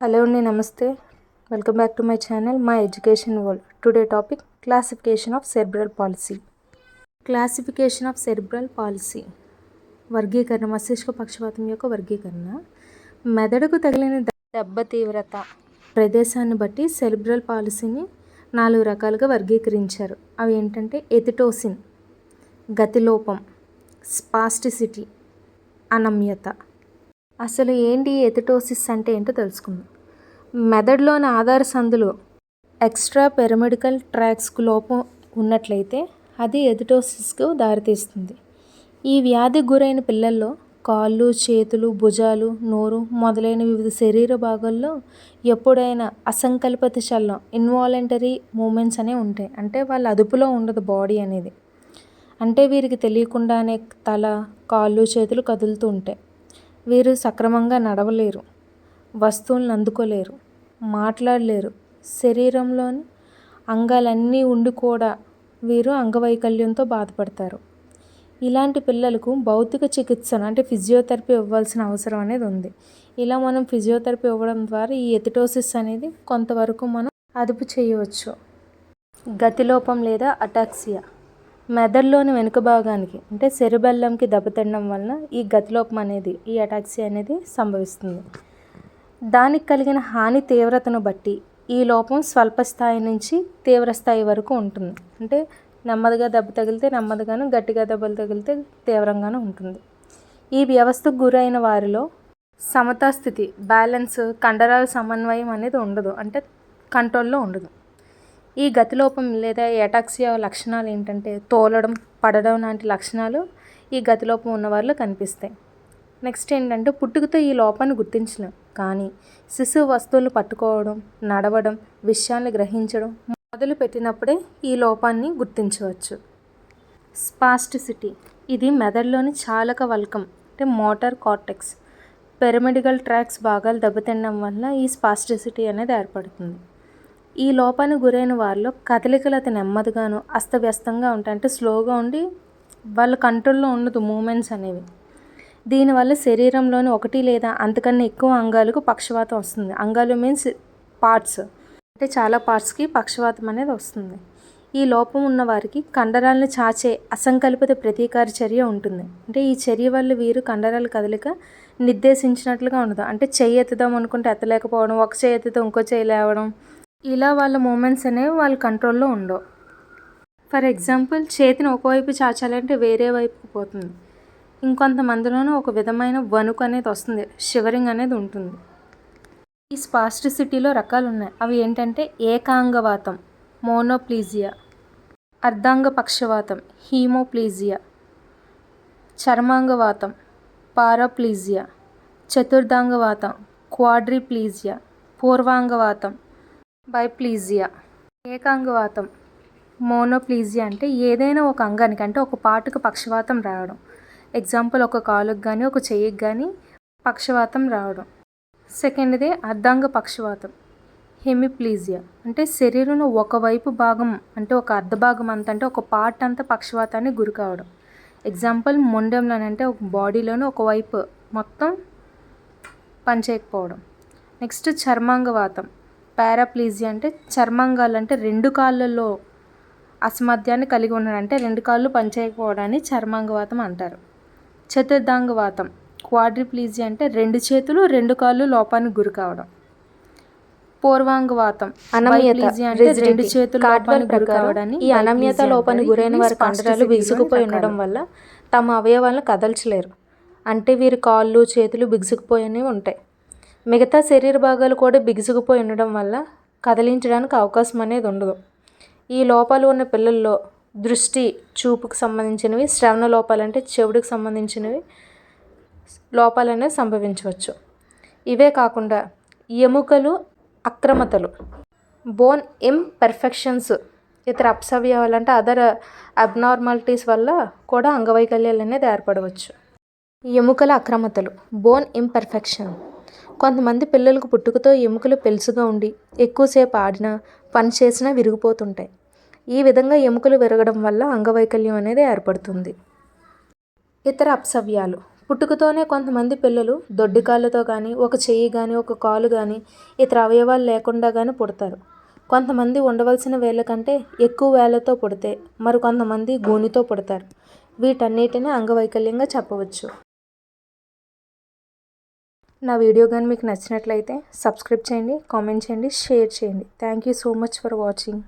Hello అండి నమస్తే. Welcome back to my channel my education world. Today topic classification of cerebral palsy. Classification of cerebral palsy. వర్గీకరణ మస్తిష్క పక్షపాతం యొక్క వర్గీకరణ. మెదడుకు తగిలిన దెబ్బ తీవ్రత. ప్రదేశాన్ని బట్టి సెర్బ్రల్ పాలసీని నాలుగు రకాలుగా వర్గీకరించారు. అవి ఏంటంటే ఎథిటోసిన్ గతిలోపం స్పాస్టిసిటీ అనమ్యత. అసలు ఏంటి ఎథిటోసిస్ అంటే ఏంటో తెలుసుకుందాం. మెదడులోని ఆధార సందులు ఎక్స్ట్రా పెరమిడికల్ ట్రాక్స్కు లోపం ఉన్నట్లయితే అది ఎథిటోసిస్కు దారితీస్తుంది. ఈ వ్యాధికి గురైన పిల్లల్లో కాళ్ళు చేతులు భుజాలు నోరు మొదలైన వివిధ శరీర భాగాల్లో ఎప్పుడైనా అసంకల్పత చల్లం ఇన్వాలంటరీ మూమెంట్స్ అనేవి ఉంటాయి. అంటే వాళ్ళ అదుపులో ఉండదు బాడీ అనేది. అంటే వీరికి తెలియకుండానే తల కాళ్ళు చేతులు కదులుతూ ఉంటాయి. వీరు సక్రమంగా నడవలేరు. వస్తువులను అందుకోలేరు. మాట్లాడలేరు. శరీరంలోని అంగాలన్నీ ఉండి కూడా వీరు అంగవైకల్యంతో బాధపడతారు. ఇలాంటి పిల్లలకు భౌతిక చికిత్సను అంటే ఫిజియోథెరపీ ఇవ్వాల్సిన అవసరం అనేది ఉంది. ఇలా మనం ఫిజియోథెరపీ ఇవ్వడం ద్వారా ఈ ఎథిటోసిస్ అనేది కొంతవరకు మనం అదుపు చేయవచ్చు. గతిలోపం లేదా అటాక్సియా మెదడులోని వెనుక భాగానికి అంటే సెరిబెల్లంకి దెబ్బతినడం వలన ఈ గతిలోపం అనేది ఈ అటాక్సీ అనేది సంభవిస్తుంది. దానికి కలిగిన హాని తీవ్రతను బట్టి ఈ లోపం స్వల్ప స్థాయి నుంచి తీవ్ర స్థాయి వరకు ఉంటుంది. అంటే నెమ్మదిగా దెబ్బ తగిలితే నెమ్మదిగాను గట్టిగా దెబ్బలు తగిలితే తీవ్రంగాను ఉంటుంది. ఈ వ్యవస్థకు గురైన వారిలో సమతాస్థితి బ్యాలెన్స్ కండరాల సమన్వయం అనేది ఉండదు. అంటే కంట్రోల్లో ఉండదు. ఈ గతిలోపం లేదా ఎటాక్సియా లక్షణాలు ఏంటంటే తోలడం పడడం లాంటి లక్షణాలు ఈ గతిలోపం ఉన్న వారిలో కనిపిస్తాయి. నెక్స్ట్ ఏంటంటే పుట్టుకతో ఈ లోపాన్ని గుర్తించలేం. కానీ శిశువు వస్తువులు పట్టుకోవడం నడవడం విషయాన్ని గ్రహించడం మొదలు పెట్టినప్పుడే ఈ లోపాన్ని గుర్తించవచ్చు. స్పాస్టిసిటీ. ఇది మెదడులోని చాలక వల్కం అంటే మోటార్ కార్టెక్స్. పిరమిడికల్ ట్రాక్స్ భాగాలు దెబ్బతినడం వల్ల ఈ స్పాస్టిసిటీ అనేది ఏర్పడుతుంది. ఈ లోపానికి గురైన వారిలో కదలికలు అతి నెమ్మదిగాను అస్తవ్యస్తంగా ఉంటాయి. అంటే స్లోగా ఉండి వాళ్ళ కంట్రోల్లో ఉండదు మూమెంట్స్ అనేవి. దీనివల్ల శరీరంలోని ఒకటి లేదా అంతకన్నా ఎక్కువ అంగాలకు పక్షవాతం వస్తుంది. అంగాలు మీన్స్ పార్ట్స్ అంటే చాలా పార్ట్స్కి పక్షవాతం అనేది వస్తుంది. ఈ లోపం ఉన్న వారికి కండరాలను చాచే అసంకల్పిత ప్రతీకార చర్య ఉంటుంది. అంటే ఈ చర్య వల్ల వీరు కండరాల కదలిక నిర్దేశించినట్లుగా ఉండదు. అంటే చెయ్యి ఎత్తుదాం అనుకుంటే ఎత్తలేకపోవడం ఒక చెయ్యి ఎత్తుతో ఇంకో చెయ్యి లేవడం ఇలా వాళ్ళ మూమెంట్స్ అనేవి వాళ్ళ కంట్రోల్లో ఉండవు. ఫర్ ఎగ్జాంపుల్ చేతిని ఒకవైపు చాచాలంటే వేరే వైపుకు పోతుంది. ఇంకొంతమందిలోనూ ఒక విధమైన వణుకు అనేది వస్తుంది షివరింగ్ అనేది ఉంటుంది. ఈ స్పాస్టిసిటీలో రకాలు ఉన్నాయి. అవి ఏంటంటే ఏకాంగవాతం మోనోప్లీజియా అర్ధాంగ పక్షవాతం హీమోప్లీజియా చర్మాంగవాతం పారాప్లీజియా చతుర్థాంగవాతం క్వాడ్రిప్లీజియా పూర్వాంగవాతం బైప్లీజియా. ఏకాంగవాతం. మోనోప్లీజియా అంటే ఏదైనా ఒక అంగానికి అంటే ఒక పాటుకు పక్షవాతం రావడం. ఎగ్జాంపుల్ ఒక కాలుకి కానీ ఒక చెయ్యికి కానీ పక్షవాతం రావడం. సెకండ్దే అర్ధాంగ పక్షవాతం. హెమిప్లీజియా అంటే శరీరంలో ఒకవైపు భాగం అంటే ఒక అర్ధ భాగం అంత అంటే ఒక పార్ట్ అంతా పక్షవాతానికి గురి కావడం. ఎగ్జాంపుల్ మొండెంలోని అంటే ఒక బాడీలోనే ఒకవైపు మొత్తం పనిచేయకపోవడం. నెక్స్ట్ చర్మాంగవాతం. పారాప్లీజియా అంటే చర్మాంగాలు అంటే రెండు కాళ్ళల్లో అసామర్థ్యాన్ని కలిగి ఉండడం అంటే రెండు కాళ్ళు పనిచేయకపోవడాన్ని చర్మాంగవాతం అంటారు. చతుర్థాంగవాతం క్వాడ్రిప్లీజియా అంటే రెండు చేతులు రెండు కాళ్ళు లోపానికి గురి కావడం. పూర్వాంగవాతం అంటే రెండు చేతులు లోపానికి గురి కావడాన్ని ఈ అనమ్యత లోపానికి గురైన వారి కండరాలు బిగుసుకుపోయి ఉండడం వల్ల తమ అవయవాలను కదల్చలేరు. అంటే వీరి కాళ్ళు చేతులు బిగుసుకుపోయి ఉంటాయి. మిగతా శరీర భాగాలు కూడా బిగుసుకుపోయి ఉండడం వల్ల కదిలించడానికి అవకాశం అనేది ఉండదు. ఈ లోపాలు ఉన్న పిల్లల్లో దృష్టి చూపుకు సంబంధించినవి శ్రవణ లోపాలు అంటే చెవుడికి సంబంధించినవి లోపాలు అనేవి సంభవించవచ్చు. ఇవే కాకుండా ఎముకలు అక్రమతలు బోన్ ఇంపర్ఫెక్షన్స్ ఇతర అప్సవ్యాలు అంటే అదర్ అబ్నార్మాలిటీస్ వల్ల కూడా అంగవైకల్యాలు అనేది ఏర్పడవచ్చు. ఎముకల అక్రమతలు బోన్ ఇంపెర్ఫెక్షన్ కొంతమంది పిల్లలకు పుట్టుకతో ఎముకలు పెలుసుగా ఉండి ఎక్కువసేపు ఆడినా పని చేసినా విరిగిపోతుంటాయి. ఈ విధంగా ఎముకలు విరగడం వల్ల అంగవైకల్యం అనేది ఏర్పడుతుంది. ఇతర అప్సవ్యాలు. పుట్టుకతోనే కొంతమంది పిల్లలు దొడ్డి కాళ్ళతో కానీ ఒక చెయ్యి కానీ ఒక కాలు కానీ ఇతర అవయవాలు లేకుండా కానీ పుడతారు. కొంతమంది ఉండవలసిన వేళ్ళ కంటే ఎక్కువ వేళ్ళతో పుడితే మరి కొంతమంది గూనితో పుడతారు. వీటన్నిటిని అంగవైకల్యంగా చెప్పవచ్చు. నా వీడియో కానీ మీకు నచ్చినట్లయితే సబ్స్క్రైబ్ చేయండి కామెంట్ చేయండి షేర్ చేయండి. Thank you so much for watching